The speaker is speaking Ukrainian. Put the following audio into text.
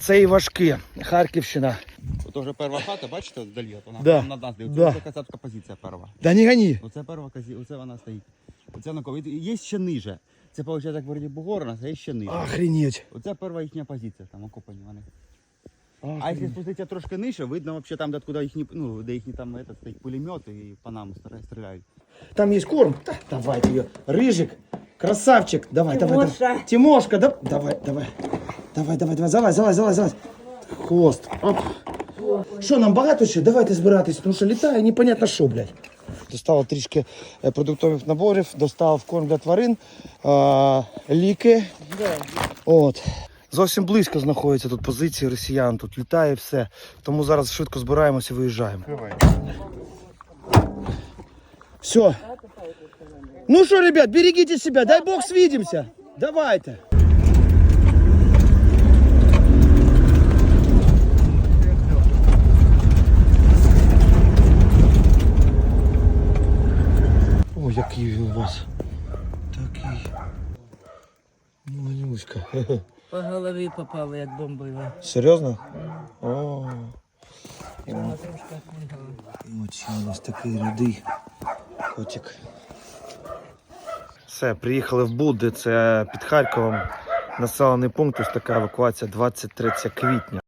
Це Івашки, Харківщина. Ото вже перша хата, бачите, вдалі, от вона Да. там над нас дивиться. Да. Це кацапська позиція перша. Да не гони. Оце перша казі, оце вона стоїть. Оце на кого. Є ще ниже. Це виходить, як вроді Бугор, а є ще ниже. Охренеть. Оце перша їхня позиція, там окопані вони. А Охренеть. якщо спуститися трошки нижче, видно вообще там, де откуда їхні, ну, де їхні там этот, стоїть пулемет і по нам стріляють. Там есть корм. Да, давай ее. Рыжик. Красавчик. Давай, давай, Тимоша. давай. Тимошка, да? Давай, давай. Давай, давай, давай. Залазь, залазь, залазь, залазь. Хвост. Оп. Що, нам багато ще? Давайте збиратись, тому що літає непонятно що, блядь. Достав трішки е, продуктових наборів, достав корм для тварин, а, ліки. От. Зовсім близько знаходяться тут позиції росіян, тут літає все. Тому зараз швидко збираємося і виїжджаємо. Все. Ну что, ребят, берегите себя. Дай бог свидимся. Давайте. Який він у вас. Такий. Малюська. По голові попало, як бомбила. Серйозно? О. Трошки у нас такий рудий котик. Все, приїхали в Будди, це під Харковом. Населений пункт, ось така евакуація 23 квітня.